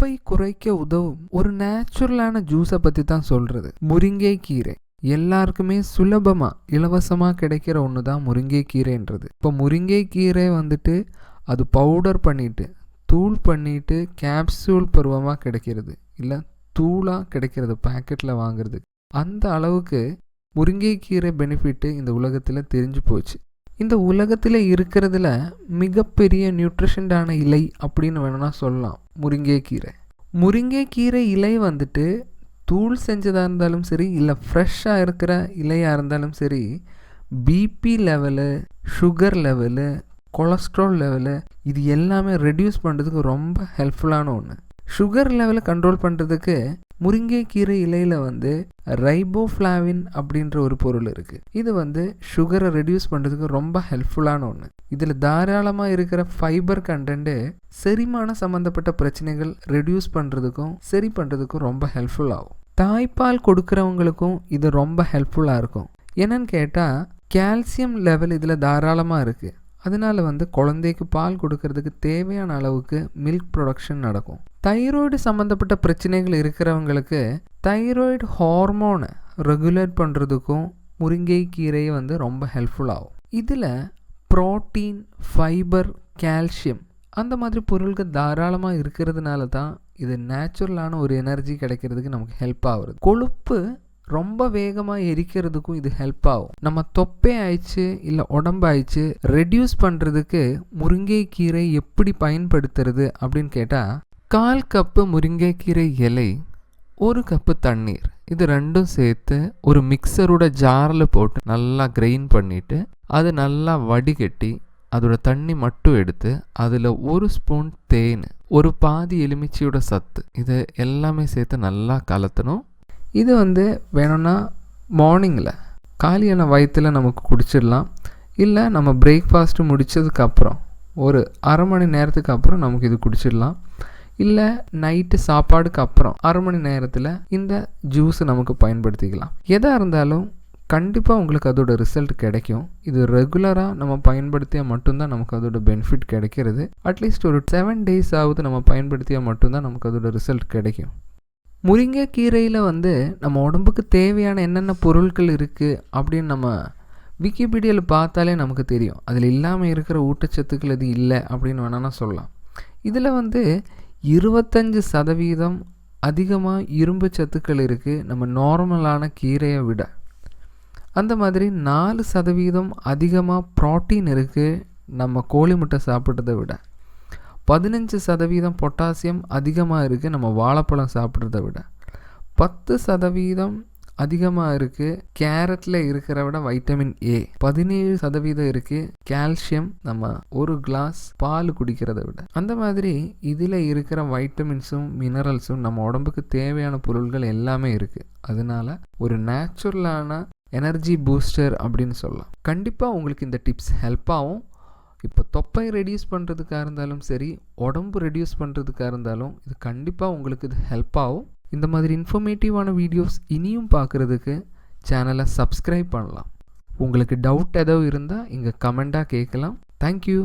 உப்பை குறைக்க உதவும் ஒரு நேச்சுரலான ஜூஸை பற்றி தான் சொல்கிறது முருங்கை கீரை. எல்லாருக்குமே சுலபமாக இலவசமாக கிடைக்கிற ஒன்று தான் முருங்கை கீரைன்றது. இப்போ முருங்கை கீரை வந்துட்டு அது பவுடர் பண்ணிட்டு தூள் பண்ணிட்டு கேப்சூல் பருவமாக கிடைக்கிறது. இல்லை தூளாக கிடைக்கிறது பேக்கெட்டில் வாங்குறது. அந்த அளவுக்கு முருங்கைக்கீரை பெனிஃபிட்டு இந்த உலகத்தில் தெரிஞ்சு போச்சு. இந்த உலகத்தில் இருக்கிறதுல மிகப்பெரிய நியூட்ரிஷன்டான இலை அப்படின்னு வேணும்னா சொல்லலாம். முருங்கைக்கீரை முருங்கைக்கீரை இலை வந்துட்டு தூள் செஞ்சதாக இருந்தாலும் சரி இல்லை ஃப்ரெஷ்ஷாக இருக்கிற இலையாக இருந்தாலும் சரி BP level sugar level cholesterol level இது எல்லாமே ரெடியூஸ் பண்ணுறதுக்கு ரொம்ப ஹெல்ப்ஃபுல்லான ஒன்று சுகர் லெவலை கண்ட்ரோல் பண்ணுறதுக்கு முருங்கைக்கீரை இலையில் வந்து ரைபோஃப்ளாவின் அப்படின்ற ஒரு பொருள் இருக்குது இது வந்து சுகரை ரெடியூஸ் பண்ணுறதுக்கு ரொம்ப ஹெல்ப்ஃபுல்லான ஒன்று இதில் தாராளமாக இருக்கிற ஃபைபர் கண்டென்ட்டு செரிமான சம்மந்தப்பட்ட பிரச்சனைகள் ரெடியூஸ் பண்ணுறதுக்கும் சரி பண்ணுறதுக்கும் ரொம்ப ஹெல்ப்ஃபுல் ஆகும். தாய்ப்பால் கொடுக்குறவங்களுக்கும் இது ரொம்ப ஹெல்ப்ஃபுல்லாக இருக்கும். என்னன்னு கேட்டால் கால்சியம் லெவல் இதில் தாராளமாக இருக்குது அதனால வந்து குழந்தைக்கு பால் கொடுக்கறதுக்கு தேவையான அளவுக்கு மில்க் ப்ரொடக்ஷன் நடக்கும். தைராய்டு சம்மந்தப்பட்ட பிரச்சனைகள் இருக்கிறவங்களுக்கு தைராய்டு ஹார்மோனை ரெகுலேட் பண்ணுறதுக்கும் முருங்கை கீரையை வந்து ரொம்ப ஹெல்ப்ஃபுல் ஆகும். இதில் ப்ரோட்டீன் ஃபைபர் கால்சியம் அந்த மாதிரி பொருட்கள் தாராளமாக இருக்கிறதுனால தான் இது நேச்சுரலான ஒரு எனர்ஜி கிடைக்கிறதுக்கு நமக்கு ஹெல்ப் ஆகுது கொழுப்பு ரொம்ப வேகமாக எரிக்கிறதுக்கும் இது ஹெல்ப் ஆகும். நம்ம தொப்பை ஆயிடுச்சு இல்லை உடம்பாயிடுச்சு ரெடியூஸ் பண்ணுறதுக்கு முருங்கைக்கீரை எப்படி பயன்படுத்துறது அப்படின்னு கேட்டால் கால் கப்பு முருங்கைக்கீரை இலை ஒரு கப்பு தண்ணீர். இது ரெண்டும் சேர்த்து ஒரு மிக்சரோட ஜாரில் போட்டு நல்லா கிரைண்ட் பண்ணிவிட்டு அது நல்லா வடிகட்டி அதோட தண்ணி மட்டும் எடுத்து அதில் ஒரு ஸ்பூன் தேன் ஒரு பாதி எலுமிச்சியோட சத்து இது எல்லாமே சேர்த்து நல்லா கலத்தணும். இது வந்து வேணும்னா மார்னிங்கில் காலியான வயிற்றில் நமக்கு குடிச்சிடலாம். இல்லை நம்ம பிரேக்ஃபாஸ்ட்டு முடித்ததுக்கப்புறம் ஒரு அரை மணி நேரத்துக்கு அப்புறம் நமக்கு இது குடிச்சிடலாம். இல்லை நைட்டு சாப்பாடுக்கு அப்புறம் அரை மணி நேரத்தில் இந்த ஜூஸை நமக்கு பயன்படுத்திக்கலாம். எதாக இருந்தாலும் கண்டிப்பாக உங்களுக்கு அதோட ரிசல்ட் கிடைக்கும். இது ரெகுலராக நம்ம பயன்படுத்தியால் மட்டும்தான் நமக்கு அதோட பெனிஃபிட் கிடைக்கிறது. அட்லீஸ்ட் ஒரு செவன் டேஸ் ஆகுது நம்ம பயன்படுத்தியால் மட்டும்தான் நமக்கு அதோட ரிசல்ட் கிடைக்கும். முருங்கைக்கீரையில் வந்து நம்ம உடம்புக்கு தேவையான என்னென்ன பொருட்கள் இருக்குது அப்படின்னு நம்ம விக்கிபீடியாவில் பார்த்தாலே நமக்கு தெரியும். அதில் இல்லாமல் இருக்கிற ஊட்டச்சத்துக்கள் இது இல்லை அப்படின்னு வேணால் சொல்லலாம். இதில் வந்து இருபத்தஞ்சி சதவீதம் அதிகமாக இரும்பு சத்துக்கள் இருக்குது நம்ம நார்மலான கீரையை விட. அந்த மாதிரி நாலு சதவீதம் அதிகமாக ப்ரோட்டீன் இருக்குது நம்ம கோழி முட்டை சாப்பிட்டதை விட. பதினஞ்சு சதவீதம் பொட்டாசியம் அதிகமாக இருக்குது நம்ம வாழைப்பழம் சாப்பிட்றத விட. பத்து சதவீதம் அதிகமாக இருக்குது கேரட்டில் இருக்கிற விட வைட்டமின் ஏ பதினேழு சதவீதம் இருக்குது கால்சியம் நம்ம ஒரு கிளாஸ் பால் குடிக்கிறத விட. அந்த மாதிரி இதில் இருக்கிற வைட்டமின்ஸும் மினரல்ஸும் நம்ம உடம்புக்கு தேவையான பொருள்கள் எல்லாமே இருக்குது அதனால ஒரு நேச்சுரலான எனர்ஜி பூஸ்டர் அப்படின்னு சொல்லலாம். கண்டிப்பாக உங்களுக்கு இந்த டிப்ஸ் ஹெல்ப் ஆகும். இப்போ தொப்பை ரெடியூஸ் பண்ணுறதுக்காக இருந்தாலும் சரி உடம்பு ரெடியூஸ் பண்ணுறதுக்காக இருந்தாலும் இது கண்டிப்பாக உங்களுக்கு இது ஹெல்ப் ஆகும். இந்த மாதிரி இன்ஃபர்மேட்டிவான வீடியோஸ் இனியும் பார்க்குறதுக்கு சேனலை சப்ஸ்கிரைப் பண்ணலாம். உங்களுக்கு டவுட் ஏதோ இருந்தால் இங்கே கமெண்ட்டாக கேட்கலாம். தேங்க்யூ